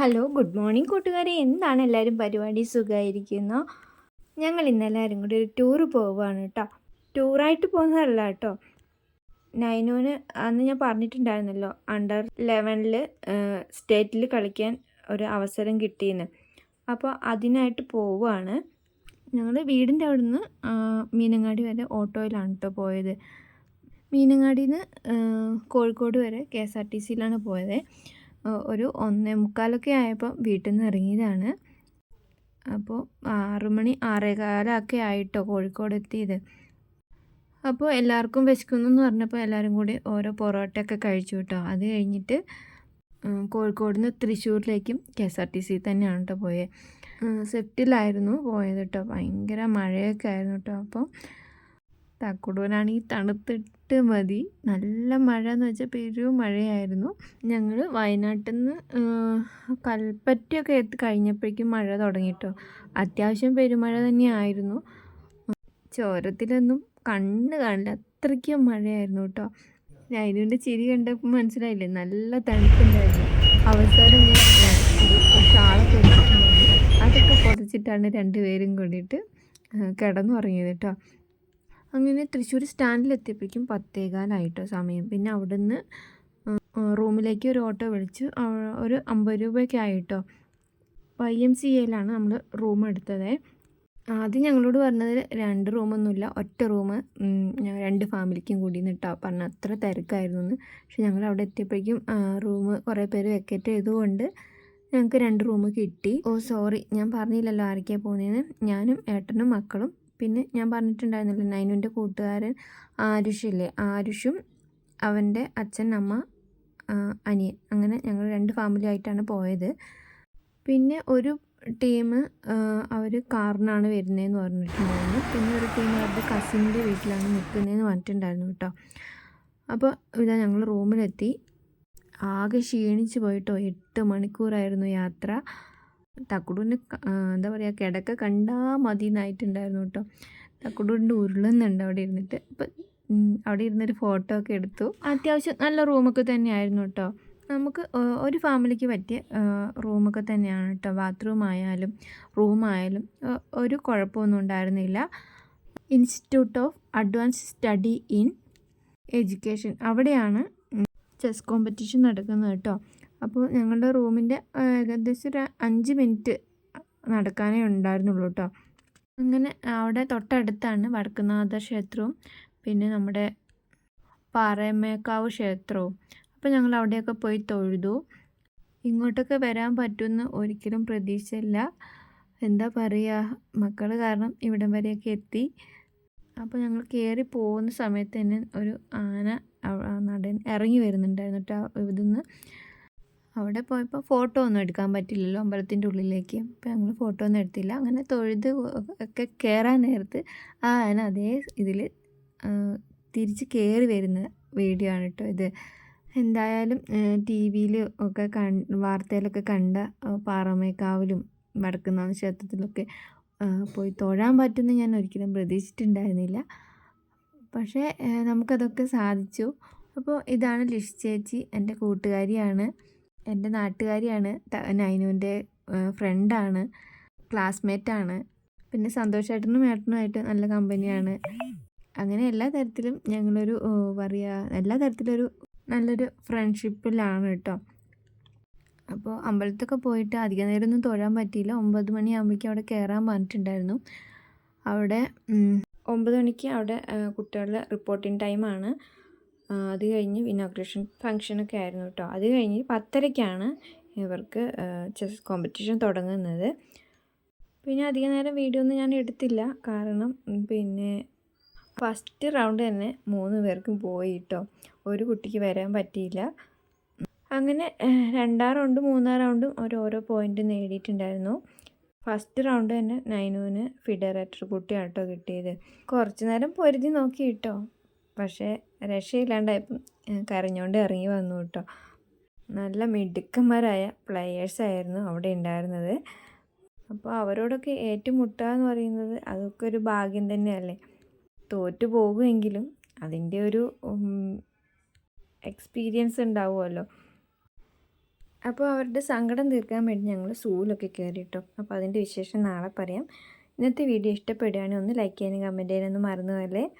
Hello good morning കൂട്ടുകാരെ. എന്താണ് എല്ലാവരും പരിപാടി? സുഖമായിരിക്കുന്നു? ഞങ്ങൾ ഇന്നെല്ലാവരും കൂടി ഒരു ടൂറ് പോവുകയാണ് കേട്ടോ ടൂറായിട്ട് പോകുന്നതല്ല കേട്ടോ നൈനൂന് അന്ന് ഞാൻ പറഞ്ഞിട്ടുണ്ടായിരുന്നല്ലോ അണ്ടർ ലെവനിൽ സ്റ്റേറ്റിൽ കളിക്കാൻ ഒരു അവസരം കിട്ടിയെന്ന്. അപ്പോൾ അതിനായിട്ട് പോവുകയാണ്. ഞങ്ങൾ വീടിന്റെ അവിടെ നിന്ന് മീനങ്ങാടി വരെ ഓട്ടോയിലാണ് കേട്ടോ പോയത്. മീനങ്ങാടിയിൽ നിന്ന് കോഴിക്കോട് വരെ കെ എസ് ആർ ടി സിയിലാണ് പോയത്. ഒരു ഒന്നേ മുക്കാലൊക്കെ ആയപ്പോൾ വീട്ടിൽ നിന്ന് ഇറങ്ങിയതാണ്. അപ്പോൾ ആറുമണി ആറേകാലൊക്കെ ആയിട്ടോ കോഴിക്കോട് എത്തിയത്. അപ്പോൾ എല്ലാവർക്കും വിശക്കുന്നു എന്ന് പറഞ്ഞപ്പോൾ എല്ലാവരും കൂടി ഓരോ പൊറോട്ടയൊക്കെ കഴിച്ചു കേട്ടോ. അത് കഴിഞ്ഞിട്ട് കോഴിക്കോട് നിന്ന് തൃശ്ശൂരിലേക്കും K S R T C തന്നെയാണ് കേട്ടോ പോയത് സെപ്റ്റിലായിരുന്നു പോയത് കേട്ടോ ഭയങ്കര മഴയൊക്കെ ആയിരുന്നു കേട്ടോ അപ്പോൾ താക്കൂടൂരാണെങ്കിൽ തണുത്തിട്ട് മതി. നല്ല മഴ എന്ന് വെച്ചാൽ പെരും മഴയായിരുന്നു. ഞങ്ങൾ വയനാട്ടിൽ നിന്ന് കൽപ്പറ്റയൊക്കെ എത്തി കഴിഞ്ഞപ്പോഴേക്കും മഴ തുടങ്ങിയിട്ടോ അത്യാവശ്യം പെരുമഴ തന്നെയായിരുന്നു. ചോരത്തിലൊന്നും കണ്ണ് കാണില്ല. അത്രയ്ക്കും മഴയായിരുന്നു കേട്ടോ. അതിനുകൊണ്ട് ചിരി കണ്ടപ്പോൾ മനസ്സിലായില്ലേ? നല്ല തണുപ്പുണ്ടായിരുന്നു. അവസാനം ഷാളൊക്കെ അതൊക്കെ പൊതിച്ചിട്ടാണ് രണ്ടുപേരും കൂടിയിട്ട് കിടന്നുറങ്ങിയത് കേട്ടോ. അങ്ങനെ തൃശ്ശൂർ സ്റ്റാൻഡിലെത്തിയപ്പോഴേക്കും പത്തേകാലായിട്ടോ സമയം. പിന്നെ അവിടുന്ന് റൂമിലേക്ക് ഒരു ഓട്ടോ വിളിച്ച്. ഒരു അമ്പത് രൂപയൊക്കെ ആയിട്ടോ. വൈ എം സി എയിലാണ് നമ്മൾ റൂം എടുത്തത്. ആദ്യം ഞങ്ങളോട് പറഞ്ഞത് രണ്ട് റൂമൊന്നുമില്ല ഒറ്റ റൂം. രണ്ട് ഫാമിലിക്കും കൂടി നിട്ടാ പറഞ്ഞ അത്ര തിരക്കായിരുന്നു എന്ന് പക്ഷെ ഞങ്ങൾ അവിടെ എത്തിയപ്പോഴേക്കും റൂം കുറേ പേര് വെക്കറ്റ് ചെയ്തുകൊണ്ട് ഞങ്ങൾക്ക് രണ്ട് റൂം കിട്ടി. ഓ സോറി ഞാൻ പറഞ്ഞില്ലല്ലോ ആരൊക്കെയാണ് പോകുന്നതെന്ന് ഞാനും ഏട്ടനും മക്കളും പിന്നെ ഞാൻ പറഞ്ഞിട്ടുണ്ടായിരുന്നില്ല നൈനുവിന്റെ കൂട്ടുകാരൻ ആരുഷില്ലേ? ആരുഷും അവന്റെ അച്ഛൻ അമ്മ അനിയൻ. അങ്ങനെ ഞങ്ങൾ രണ്ട് ഫാമിലി ആയിട്ടാണ് പോയത്. പിന്നെ ഒരു ടീം അവർ കാറിനാണ് വരുന്നതെന്ന് പറഞ്ഞിട്ടുണ്ടായിരുന്നു. പിന്നെ ഒരു ടീം അവരുടെ കസിന്റെ വീട്ടിലാണ് നിൽക്കുന്നതെന്ന് പറഞ്ഞിട്ടുണ്ടായിരുന്നു കേട്ടോ. അപ്പോൾ ഇതാ ഞങ്ങൾ റൂമിലെത്തി ആകെ ക്ഷീണിച്ച് പോയിട്ടോ. എട്ട് മണിക്കൂറായിരുന്നു യാത്ര. തക്കുടൂന് എന്താ പറയുക കിടക്ക കണ്ടാൽ മതി എന്നായിട്ടുണ്ടായിരുന്നു കേട്ടോ. തക്കുടൂന്റെ ഉരുളുന്നുണ്ട് അവിടെ ഇരുന്നിട്ട്. അപ്പം അവിടെ ഇരുന്നൊരു ഫോട്ടോ ഒക്കെ എടുത്തു. അത്യാവശ്യം നല്ല റൂമൊക്കെ തന്നെയായിരുന്നു കേട്ടോ. നമുക്ക് ഒരു ഫാമിലിക്ക് പറ്റിയ റൂമൊക്കെ തന്നെയാണ് കേട്ടോ. ബാത്റൂം ആയാലും റൂമായാലും ഒരു കുഴപ്പമൊന്നും ഉണ്ടായിരുന്നില്ല. Institute of advance study in education. അവിടെയാണ് ചെസ് കോമ്പറ്റീഷൻ നടക്കുന്നത് കേട്ടോ. അപ്പോൾ ഞങ്ങളുടെ റൂമിന്റെ ഏകദേശം ഒരു അഞ്ച് മിനിറ്റ് നടക്കാനേ ഉണ്ടായിരുന്നുള്ളൂ കേട്ടോ. അങ്ങനെ അവിടെ തൊട്ടടുത്താണ് വടക്കുന്നാഥ ക്ഷേത്രവും പിന്നെ നമ്മുടെ പാറമേക്കാവ് ക്ഷേത്രവും. അപ്പോൾ ഞങ്ങൾ അവിടെയൊക്കെ പോയി തൊഴുതു. ഇങ്ങോട്ടൊക്കെ വരാൻ പറ്റുമെന്ന് ഒരിക്കലും പ്രതീക്ഷയില്ല. എന്താ പറയുക മക്കൾ കാരണം ഇവിടം വരെയൊക്കെ എത്തി. അപ്പോൾ ഞങ്ങൾ കയറി പോകുന്ന സമയത്ത് തന്നെ ഒരു ആന നടൻ ഇറങ്ങി വരുന്നുണ്ടായിരുന്നു കേട്ടോ ഇതിന്ന് അവിടെ പോയപ്പോൾ ഫോട്ടോ ഒന്നും എടുക്കാൻ പറ്റില്ലല്ലോ അമ്പലത്തിന്റെ ഉള്ളിലേക്ക്. അപ്പോൾ ഞങ്ങൾ ഫോട്ടോ ഒന്നും എടുത്തില്ല. അങ്ങനെ തൊഴുത് ഒക്കെ കയറാൻ നേരത്ത് ആ ആന അതേ ഇതിൽ തിരിച്ച് കയറി വരുന്ന വീഡിയോ ആണ് കേട്ടോ ഇത്. എന്തായാലും ടി വിയിൽ ഒക്കെ കൺ വാർത്തയിലൊക്കെ കണ്ട പാറമേക്കാവിലും വടക്കുന്നാഥ ക്ഷേത്രത്തിലൊക്കെ പോയി തൊഴാൻ പറ്റുമെന്ന് ഞാൻ ഒരിക്കലും പ്രതീക്ഷിച്ചിട്ടുണ്ടായിരുന്നില്ല. പക്ഷേ നമുക്കതൊക്കെ സാധിച്ചു. അപ്പോൾ ഇതാണ് ലിഷ് ചേച്ചി എന്റെ കൂട്ടുകാരിയാണ്. എന്റെ നാട്ടുകാരിയാണ് നൈനുവിന്റെ ഫ്രണ്ടാണ് ക്ലാസ്മേറ്റാണ് പിന്നെ സന്തോഷേട്ടനും ഏട്ടനുമായിട്ട് നല്ല കമ്പനിയാണ്. അങ്ങനെ എല്ലാ തരത്തിലും ഞങ്ങളൊരു പറയുക എല്ലാ തരത്തിലൊരു നല്ലൊരു ഫ്രണ്ട്ഷിപ്പിലാണ് കേട്ടോ. അപ്പോൾ അമ്പലത്തൊക്കെ പോയിട്ട് അധിക നേരമൊന്നും തൊഴാൻ പറ്റിയില്ല. ഒമ്പത് മണിയാകുമ്പോഴേക്കും അവിടെ കയറാൻ പറഞ്ഞിട്ടുണ്ടായിരുന്നു. അവിടെ ഒമ്പത് മണിക്ക് അവിടെ കുട്ടികളുടെ റിപ്പോർട്ടിംഗ് ടൈമാണ്. അത് കഴിഞ്ഞ് ഇനോഗ്രേഷൻ ഫങ്ഷനൊക്കെ ആയിരുന്നു കേട്ടോ അത് കഴിഞ്ഞ് പത്തരയ്ക്കാണ് ഇവർക്ക് ചെസ് കോമ്പറ്റീഷൻ തുടങ്ങുന്നത്. പിന്നെ അധിക നേരം വീഡിയോ ഒന്നും ഞാൻ എടുത്തില്ല. കാരണം പിന്നെ ഫസ്റ്റ് റൗണ്ട് തന്നെ മൂന്ന് പേർക്കും പോയി കേട്ടോ ഒരു കുട്ടിക്ക് വരാൻ പറ്റിയില്ല. അങ്ങനെ രണ്ടാം റൗണ്ടും മൂന്നാം റൗണ്ടും ഓരോരോ പോയിന്റ് നേടിയിട്ടുണ്ടായിരുന്നു. ഫസ്റ്റ് റൗണ്ട് തന്നെ നൈനുവിന് ഫിഡറേറ്റർ കുട്ടിയാണ് കേട്ടോ കിട്ടിയത്. കുറച്ച് നേരം പൊരുതി നോക്കി കേട്ടോ പക്ഷേ രക്ഷയില്ലാണ്ടായപ്പം കരഞ്ഞുകൊണ്ട് ഇറങ്ങി വന്നു കേട്ടോ. നല്ല മിടുക്കന്മാരായ പ്ലെയേഴ്സായിരുന്നു അവിടെ ഉണ്ടായിരുന്നത്. അപ്പോൾ അവരോടൊക്കെ ഏറ്റുമുട്ടുക എന്ന് പറയുന്നത് അതൊക്കെ ഒരു ഭാഗ്യം തന്നെയല്ലേ? തോറ്റു പോകുമെങ്കിലും അതിന്റെ ഒരു എക്സ്പീരിയൻസ് ഉണ്ടാവുമല്ലോ. അപ്പോൾ അവരുടെ സങ്കടം തീർക്കാൻ വേണ്ടി ഞങ്ങൾ സൂവിലൊക്കെ കയറി കേട്ടോ. അപ്പോൾ അതിന്റെ വിശേഷം നാളെ പറയാം. ഇന്നത്തെ വീഡിയോ ഇഷ്ടപ്പെടുകയാണെങ്കിൽ ഒന്ന് ലൈക്ക് ചെയ്യാനും കമന്റ് ചെയ്യാനൊന്നും മറന്നു പോലെ